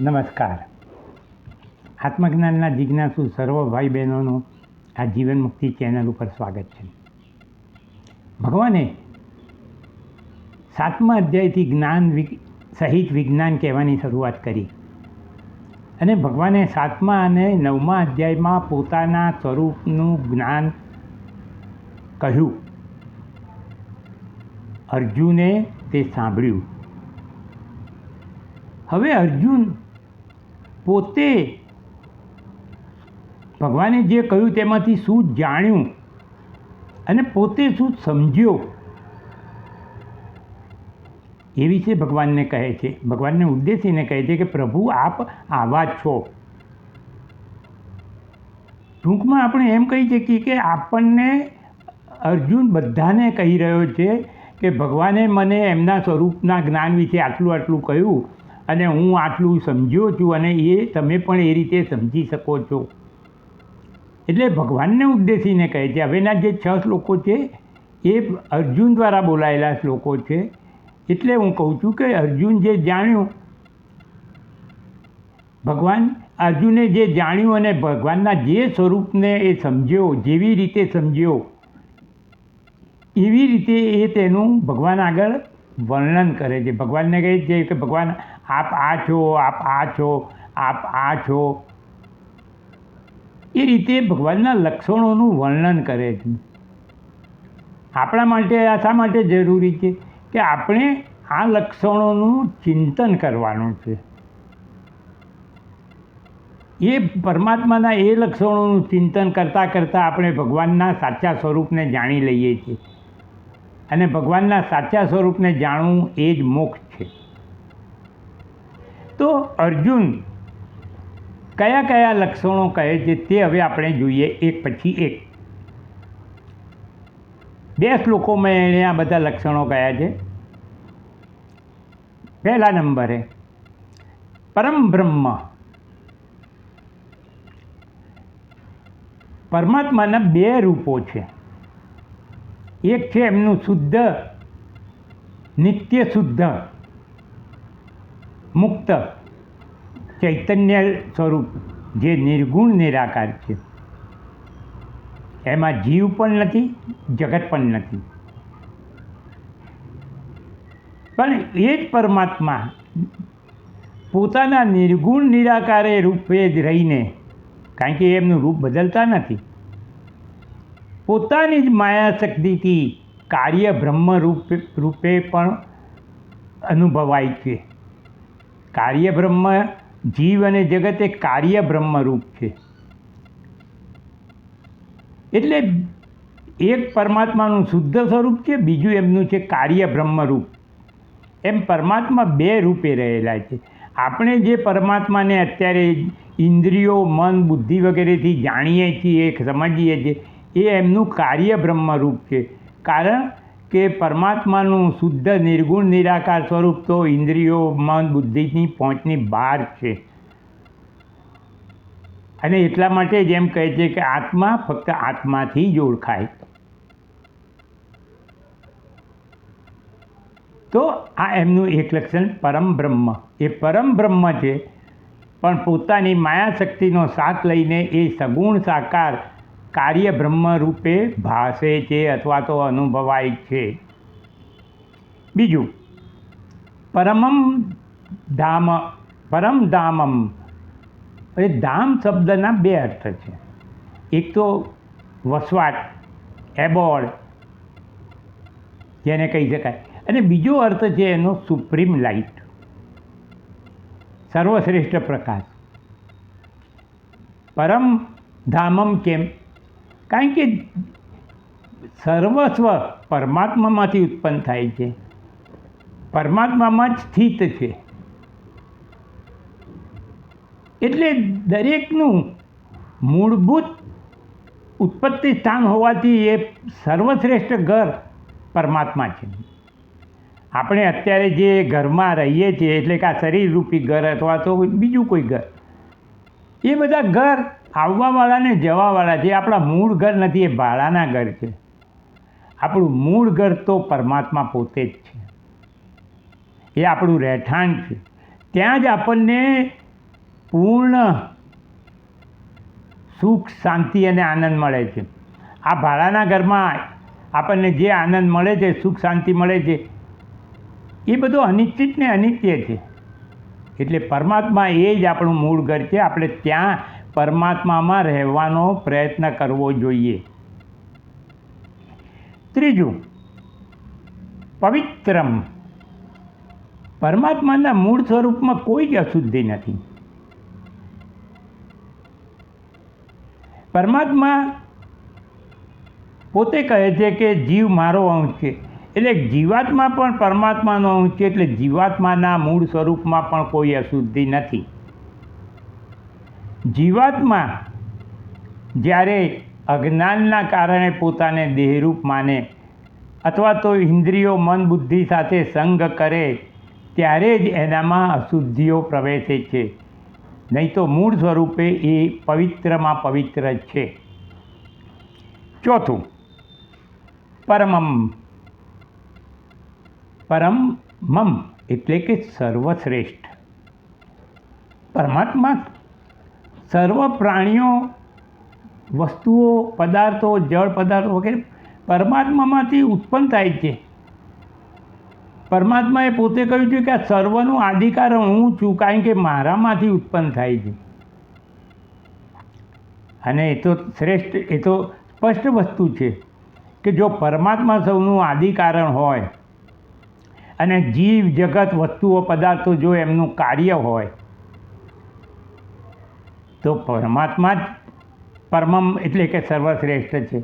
નમસ્કાર. આત્મજ્ઞાનના જિજ્ઞાસુ સર્વ ભાઈ બહેનોનું આ જીવન મુક્તિ ચેનલ ઉપર સ્વાગત છે. ભગવાને સાતમા અધ્યાયથી જ્ઞાન સહિત વિજ્ઞાન કહેવાની શરૂઆત કરી. અને ભગવાને સાતમા અને નવમા અધ્યાયમાં પોતાના સ્વરૂપનું જ્ઞાન કહ્યું. અર્જુને તે સાંભળ્યું. હવે અર્જુન પોતે. ભગવાને જે કહ્યું તેમાંથી શું જાણ્યું અને પોતે શું સમજ્યો? એ વિશે ભગવાનને કહે છે. ભગવાનને ઉદ્દેશીને કહે છે કે પ્રભુ, આપ આવા છો. ટૂંકમાં આપણે એમ કહી શકીએ કે આપણને અર્જુન બધાને કહી રહ્યો છે કે ભગવાને મને એમના સ્વરૂપના જ્ઞાન વિશે આટલું આટલું કહ્યું. અને હું આટલું સમજ્યો છું અને એ તમે પણ એ રીતે સમજી શકો છો. એટલે ભગવાનને ઉદ્દેશીને કહે છે હવેના જે છ શ્લોકો છે, એ અર્જુન દ્વારા બોલાયેલા શ્લોકો છે. એટલે હું કહું છું કે અર્જુન જે જાણ્યું, ભગવાન અર્જુને જે જાણ્યું અને ભગવાનના જે સ્વરૂપને એ સમજ્યો, જેવી રીતે સમજ્યો, એવી રીતે એ તેનું ભગવાન આગળ વર્ણન કરે છે. ભગવાનને કહે છે કે ભગવાન, આપ આ છો, આપ આ છો, આપ આ છો. એ રીતે ભગવાનના લક્ષણોનું વર્ણન કરે છે. આપણા માટે, આ શા માટે જરૂરી છે? કે આપણે આ લક્ષણોનું ચિંતન કરવાનું છે. એ પરમાત્માના એ લક્ષણોનું ચિંતન કરતાં કરતાં આપણે ભગવાનના સાચા સ્વરૂપને જાણી લઈએ છીએ. અને ભગવાનના સાચા સ્વરૂપને જાણવું એ જ મોક્ષ છે. તો અર્જુન કયા કયા લક્ષણો કહે છે તે હવે આપણે જોઈએ એક પછી એક. બે શ્લોકોમાં એણે આ બધા લક્ષણો કયા છે. પહેલા નંબરે, પરમ બ્રહ્મ. પરમાત્માના બે રૂપો છે. એક છે એમનું શુદ્ધ, નિત્ય શુદ્ધ, મુક્ત, ચૈતન્ય સ્વરૂપ, જે નિર્ગુણ, નિરાકાર છે. એમાં જીવ પણ નથી, જગત પણ નથી. પણ એ જ પરમાત્મા પોતાના નિર્ગુણ, નિરાકારે રૂપે જ રહીને, કારણ કે એમનું રૂપ બદલતા નથી. પોતાની જ માયા શક્તિથી કાર્ય બ્રહ્મ રૂપે રૂપે પણ અનુભવાય છે. કાર્ય બ્રહ્મ જીવ અને જગત એ કાર્ય બ્રહ્મ રૂપ છે. એટલે એક પરમાત્માનું શુદ્ધ સ્વરૂપ છે, બીજું એમનું છે કાર્ય બ્રહ્મ રૂપ એમ પરમાત્મા બે રૂપે રહેલા છે. આપણે જે પરમાત્માને અત્યારે ઇન્દ્રિયો, મન, બુદ્ધિ વગેરેથી જાણીએ છીએ, સમજીએ છીએ એ એમનું કાર્ય બ્રહ્મ રૂપ છે. કારણ કે પરમાત્માનું શુદ્ધ, નિર્ગુણ, નિરાકાર સ્વરૂપ તો ઇન્દ્રિયો, મન, બુદ્ધિની પહોંચની બહાર છે. અને એટલા માટે જ એમ કહે છે કે આત્મા ફક્ત આત્માથી જ ઓળખાય. તો આ એમનું એક લક્ષણ પરમ બ્રહ્મ. એ પરમ બ્રહ્મ છે, પણ પોતાની માયા શક્તિનો સાથ લઈને એ સગુણ સાકાર કાર્ય બ્રહ્મ રૂપે ભાસે છે અથવા તો અનુભવાય છે. બીજું, પરમમ ધામ, પરમ ધામમ. એ ધામ શબ્દના બે અર્થ છે. એક તો વસવાટ એબોર્ડ જેને કહી શકાય. અને બીજો અર્થ છે એનો સુપ્રીમ લાઇટ. સર્વશ્રેષ્ઠ પ્રકાશ. પરમ ધામમ કેમ? કારણ કે સર્વસ્વ પરમાત્મામાંથી ઉત્પન્ન થાય છે. પરમાત્મામાં જ સ્થિત છે. એટલે દરેકનું મૂળભૂત ઉત્પત્તિ સ્થાન હોવાથી એ સર્વશ્રેષ્ઠ ઘર પરમાત્મા છે. આપણે અત્યારે જે ઘરમાં રહીએ છીએ, એટલે કે આ શરીરરૂપી ઘર અથવા તો બીજું કોઈ ઘર, એ બધા ઘર આવવાવાળા ને જવાવાળા છે. આપણા મૂળ ઘર નથી, એ ભાડાના ઘર છે. આપણું મૂળ ઘર તો પરમાત્મા પોતે જ છે. એ આપણું રહેઠાણ છે. ત્યાં જ આપણને પૂર્ણ સુખ, શાંતિ અને આનંદ મળે છે. આ ભાડાના ઘરમાં આપણને જે આનંદ મળે છે, સુખ, શાંતિ મળે છે, એ બધું અનિશ્ચિત ને અનિત્ય છે. એટલે પરમાત્મા એ જ આપણું મૂળ ઘર છે. આપણે ત્યાં પરમાત્મામાં રહેવાનો પ્રયત્ન કરવો જોઈએ. ત્રીજું, પવિત્રમ. પરમાત્માના મૂળ સ્વરૂપમાં કોઈ જ અશુદ્ધિ નથી. પરમાત્મા પોતે કહે છે કે જીવ મારો અંશ છે, એટલે જીવાત્મા પણ પરમાત્માનો અંશ છે, એટલે જીવાત્માના મૂળ સ્વરૂપમાં પણ કોઈ અશુદ્ધિ નથી. જીવાત્મા જ્યારે અજ્ઞાનના કારણે પોતાને દેહરૂપ માને અથવા તો ઇન્દ્રિયો, મન, બુદ્ધિ સાથે સંગ કરે, ત્યારે જ એનામાં અશુદ્ધિઓ પ્રવેશે છે. નહીં તો મૂળ સ્વરૂપે એ પવિત્રમાં પવિત્ર છે. ચોથું, પરમમ. પરમમ એટલે કે સર્વશ્રેષ્ઠ. પરમાત્મા સર્વ પ્રાણીઓ, વસ્તુઓ, પદાર્થો, જળ પદાર્થો વગેરે પરમાત્મામાંથી ઉત્પન્ન થાય છે. પરમાત્માએ પોતે કહ્યું છે કે આ સર્વનું આદિકારણ હું છું, કારણ કે મારામાંથી ઉત્પન્ન થાય છે. અને એ તો શ્રેષ્ઠ, એ તો સ્પષ્ટ વસ્તુ છે કે જો પરમાત્મા સૌનું આદિકારણ હોય અને જીવ, જગત, વસ્તુઓ, પદાર્થો જો એમનું કાર્ય હોય તો પરમાત્મા જ પરમમ એટલે કે સર્વશ્રેષ્ઠ છે.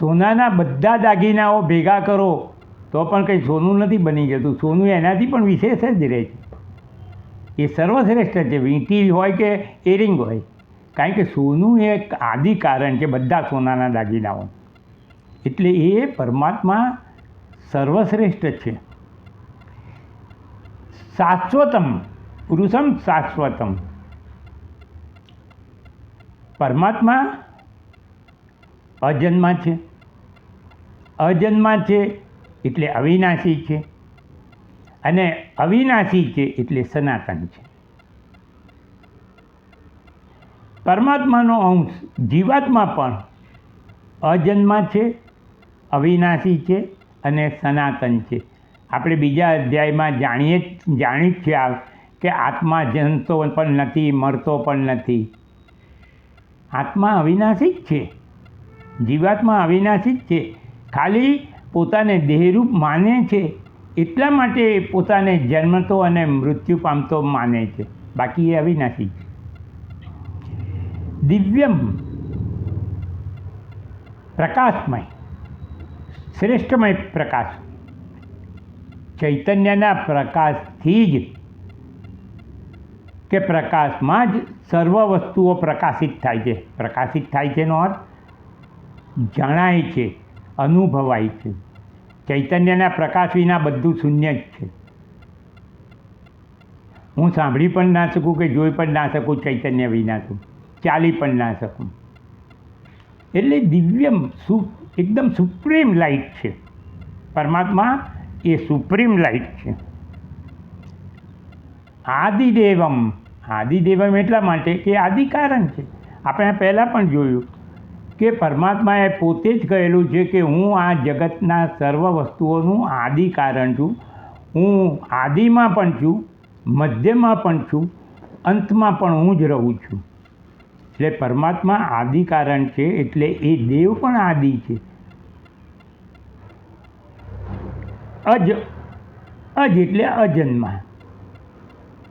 સોનાના બધા દાગીનાઓ ભેગા કરો, તો પણ કંઈ સોનું નથી બની જતું સોનું એનાથી પણ વિશેષ જ રહે છે. એ સર્વશ્રેષ્ઠ છે. વીંટી હોય કે એરિંગ હોય. કારણ કે સોનું એ આદિ કારણ છે બધા સોનાના દાગીનાઓ. એટલે એ પરમાત્મા સર્વશ્રેષ્ઠ છે. શાશ્વતમ, પુરુષમ શાશ્વતમ. પરમાત્મા અજન્મા છે. અજન્મા છે એટલે અવિનાશી છે. અને અવિનાશી છે એટલે સનાતન છે. પરમાત્માનો અંશ જીવાત્મા પણ અજન્મા છે, અવિનાશી છે અને સનાતન છે. આપણે બીજા અધ્યાયમાં જાણીએ જાણી જ છે કે આત્મા જનતો પણ નથી, મરતો પણ નથી. આત્મા અવિનાશી જ છે. જીવાત્મા અવિનાશી જ છે. ખાલી પોતાને દેહરૂપ માને છે. એટલા માટે પોતાને જન્મતો અને મૃત્યુ પામતો માને છે. બાકી એ અવિનાશી દિવ્યમ પ્રકાશમય, શ્રેષ્ઠમય પ્રકાશ. ચૈતન્યના પ્રકાશથી જ કે પ્રકાશમાં જ સર્વ વસ્તુઓ પ્રકાશિત થાય છે. પ્રકાશિત થાય છે એનો અર્થ જણાય છે, અનુભવાય છે. ચૈતન્યના પ્રકાશ વિના બધું શૂન્ય જ છે. હું સાંભળી પણ ના શકું કે જોઈ પણ ના શકું, ચૈતન્ય વિના છું ચાલી પણ ના શકું. એટલે દિવ્યમ સુ એકદમ સુપ્રીમ લાઇટ છે. પરમાત્મા એ સુપ્રીમ લાઇટ છે. આદિદેવમ આદિદેવમ એટલા માટે કે આદિકારણ છે. આપણે પહેલાં પણ જોયું કે પરમાત્માએ પોતે જ કહેલું છે કે હું આ જગતના સર્વ વસ્તુઓનું આદિ કારણ છું. હું આદિમાં પણ છું, મધ્યમાં પણ છું, અંતમાં પણ હું જ રહું છું. એટલે પરમાત્મા આદિ કારણ છે એટલે એ દેવ પણ આદિ છે. અજ અજ એટલે અજન્મા.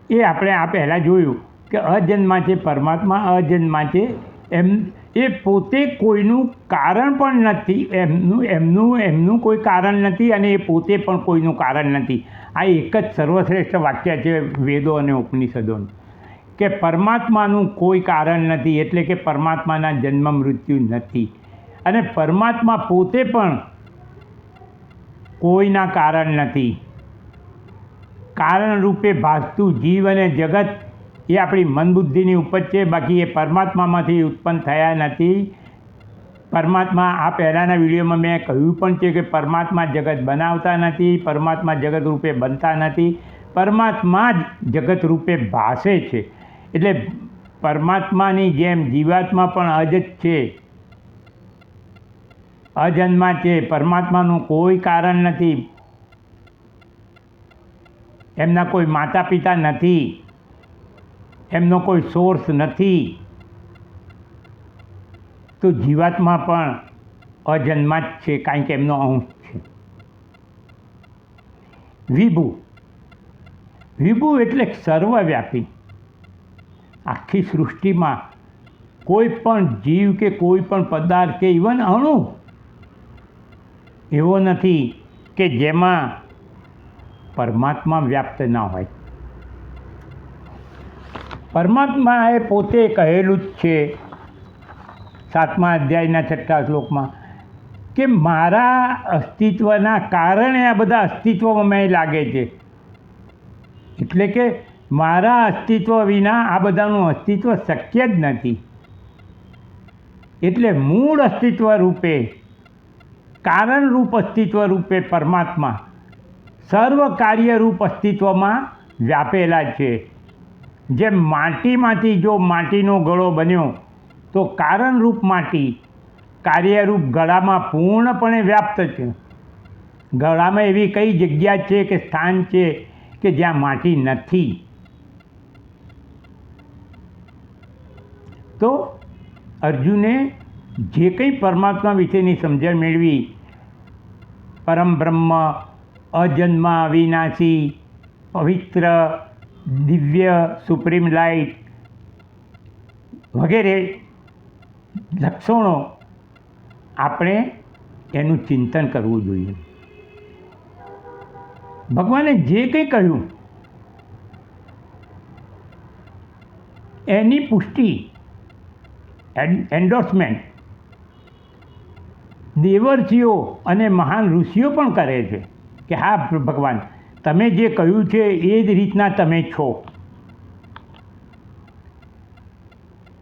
એ આપણે આ પહેલાં જોયું કે અજન્મા છે પરમાત્મા અજન્મા છે એમ, એ પોતે કોઈનું કારણ પણ નથી, એમનું એમનું એમનું કોઈ કારણ નથી અને એ પોતે પણ કોઈનું કારણ નથી. આ એક જ સર્વશ્રેષ્ઠ વાક્ય છે વેદો અને ઉપનિષદોનું. કે પરમાત્માનું કોઈ કારણ નથી એટલે કે પરમાત્માના જન્મ મૃત્યુ નથી. અને પરમાત્મા પોતે પણ કોઈના કારણ નથી. કારણ રૂપે ભાસતું જીવ અને જગત એ આપણી મનબુદ્ધિની ઉપજ છે. બાકી એ પરમાત્મામાંથી ઉત્પન્ન થયા નથી. પરમાત્મા, આ પહેલાંના વિડીયોમાં મેં કહ્યું પણ છે કે પરમાત્મા જગત બનાવતા નથી, પરમાત્મા જગત રૂપે બનતા નથી. પરમાત્મા જ જગત રૂપે ભાસે છે. એટલે પરમાત્માની જેમ જીવાત્મા પણ અજ જ છે. અજન્મા છે. પરમાત્માનું કોઈ કારણ નથી. એમના કોઈ માતા પિતા નથી. એમનો કોઈ સોર્સ નથી. તો જીવાત્મા પણ અજન્મા જ છે, કારણ કે એમનો અંશ છે. વિભુ. વિભુ એટલે સર્વવ્યાપી. આખી સૃષ્ટિમાં કોઈ પણ જીવ કે કોઈ પણ પદાર્થ કે ઇવન અણુ. એવો નથી કે જેમાં પરમાત્મા વ્યાપ્ત ના હોય. પરમાત્માએ પોતે કહેલું જ છે સાતમા અધ્યાયના છઠ્ઠા શ્લોકમાં કે મારા અસ્તિત્વના કારણે આ બધા અસ્તિત્વમાં મેં લાગે છે. એટલે કે મારા અસ્તિત્વ વિના આ બધાનું અસ્તિત્વ શક્ય જ નથી. એટલે મૂળ અસ્તિત્વ રૂપે કારણરૂપ અસ્તિત્વ રૂપે પરમાત્મા સર્વ કાર્યરૂપ અસ્તિત્વમાં વ્યાપેલા છે. જેમ માટીમાંથી જો માટીનો ગળો બન્યો, તો કારણરૂપ માટી કાર્યરૂપ ગળામાં પૂર્ણપણે વ્યાપ્ત છે. ગળામાં એવી કઈ જગ્યા છે કે સ્થાન છે કે જ્યાં માટી નથી? તો અર્જુને જે કંઈ પરમાત્મા વિશેની સમજણ મેળવી, પરમ બ્રહ્મ અજન્મા અવિનાશી પવિત્ર દિવ્ય સુપ્રીમ લાઇટ વગેરે લક્ષણો આપણે એનું ચિંતન કરવું જોઈએ. ભગવાને જે કંઈ કહ્યું, એની પુષ્ટિ એન્ડોર્સમેન્ટ દેવર્ષિઓ અને મહાન ઋષિઓ પણ કરે છે. કે હા ભગવાન, તમે જે કહ્યું છે એ જ રીતના તમે છો.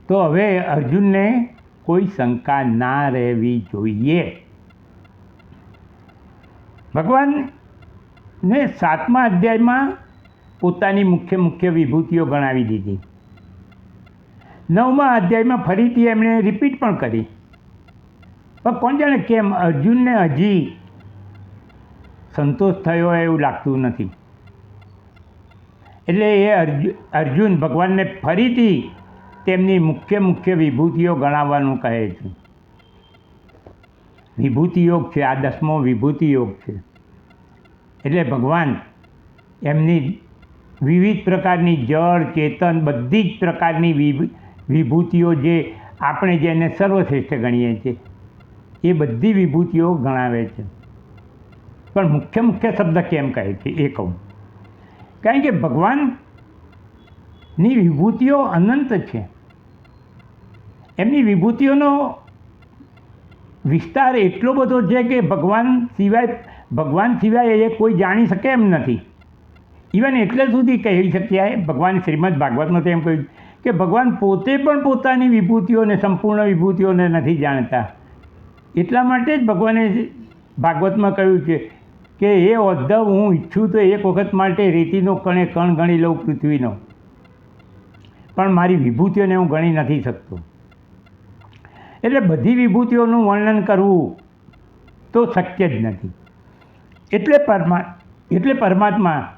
તો હવે અર્જુનને કોઈ શંકા ના રહેવી જોઈએ. ભગવાનને સાતમા અધ્યાયમાં પોતાની મુખ્ય મુખ્ય વિભૂતિઓ ગણાવી દીધી. નવમા અધ્યાયમાં ફરીથી એમણે રિપીટ પણ કરી. પણ કોણ જાણે કેમ અર્જુનને હજી સંતોષ થયો એવું લાગતું નથી. એટલે એ અર્જુન ભગવાનને ફરીથી તેમની મુખ્ય મુખ્ય વિભૂતિઓ ગણાવવાનું કહે છે. વિભૂતિ યોગ છે, આ દસમો વિભૂતિ યોગ છે. એટલે ભગવાન એમની વિવિધ પ્રકારની જળ, ચેતન, બધી જ પ્રકારની વિભૂતિઓ જે આપણે જેને સર્વશ્રેષ્ઠ ગણીએ છીએ, એ બધી વિભૂતિઓ ગણાવે છે. પણ મુખ્ય મુખ્ય શબ્દ કેમ કહે છે એ કહું. કારણ કે ભગવાનની વિભૂતિઓ અનંત છે. એમની વિભૂતિઓનો વિસ્તાર એટલો બધો છે કે ભગવાન સિવાય ભગવાન સિવાય એ કોઈ જાણી શકે એમ નથી. ઇવન એટલે સુધી કહી શક્યા ભગવાન શ્રીમદ ભાગવતમાં તો એમ કહ્યું કે ભગવાન પોતે પણ પોતાની વિભૂતિઓને, સંપૂર્ણ વિભૂતિઓને નથી જાણતા. એટલા માટે જ ભગવાને ભાગવતમાં કહ્યું છે કે એ ઉદ્ધવ હું ઈચ્છું તો એક વખત માટે રેતીનો કણે કણ ગણી લઉં પૃથ્વીનો. પણ મારી વિભૂતિઓને હું ગણી નથી શકતો. એટલે બધી વિભૂતિઓનું વર્ણન કરવું તો શક્ય જ નથી. એટલે પરમા, એટલે પરમાત્મા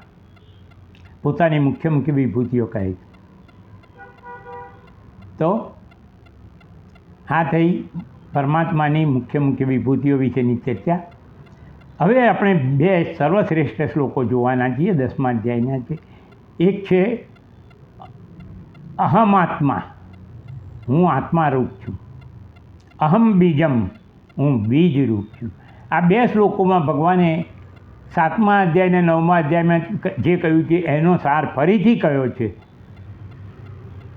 પોતાની મુખ્ય મુખ્ય વિભૂતિઓ કહે છે. તો હા થઈ પરમાત્માની મુખ્ય મુખ્ય વિભૂતિઓ વિશેની ચર્ચા. હવે આપણે બે સર્વશ્રેષ્ઠ શ્લોકો જોવાના છીએ, દસમા અધ્યાયના છે. એક છે, અહમ આત્મા, હું આત્મારૂપ છું. અહમ બીજમ, હું બીજરૂપ છું. આ બે શ્લોકોમાં ભગવાને સાતમા અધ્યાય અને નવમા અધ્યાયમાં જે કહ્યું છે એનો સાર ફરીથી કયો છે,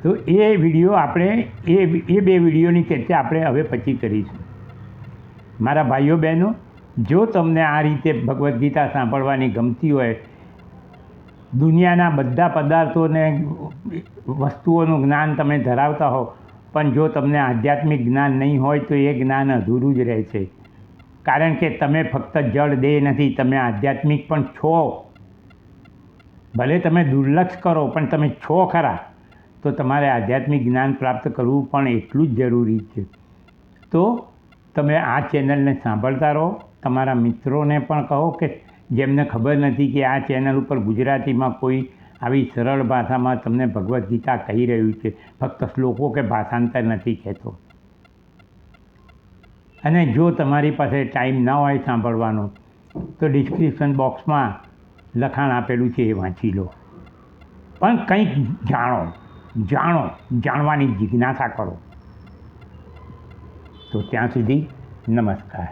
તો એ વીડિયો આપણે, એ એ બે વિડીયોની ચર્ચા આપણે હવે પછી કરીશું. મારા ભાઈઓ બહેનો જો તમને આ રીતે ભગવદ્ ગીતા સાંભળવાની ગમતી હોય, દુનિયાના બધા પદાર્થોને, વસ્તુઓનું જ્ઞાન તમે ધરાવતા હો, પણ જો તમને આધ્યાત્મિક જ્ઞાન નહીં હોય, તો એ જ્ઞાન અધૂરું જ રહે છે. કારણ કે તમે ફક્ત જળ, દેહ નથી, તમે આધ્યાત્મિક પણ છો. ભલે તમે દુર્લક્ષ કરો, પણ તમે છો ખરા. તો તમારે આધ્યાત્મિક જ્ઞાન પ્રાપ્ત કરવું પણ એટલું જ જરૂરી છે. તો તમે આ ચેનલને સાંભળતા રહો. તમારા મિત્રોને પણ કહો કે જેમને ખબર નથી કે આ ચેનલ ઉપર ગુજરાતીમાં કોઈ આવી સરળ ભાષામાં તમને ભગવદ્ ગીતા કહી રહ્યું છે. ફક્ત શ્લોકો કે ભાષાંતર નથી કહેતો. અને જો તમારી પાસે ટાઈમ ન હોય સાંભળવાનો, તો ડિસ્ક્રિપ્શન બોક્સમાં લખાણ આપેલું છે એ વાંચી લો. પણ કંઈક જાણો જાણો, જાણવાની જિજ્ઞાસા કરો. તો ત્યાં સુધી નમસ્કાર.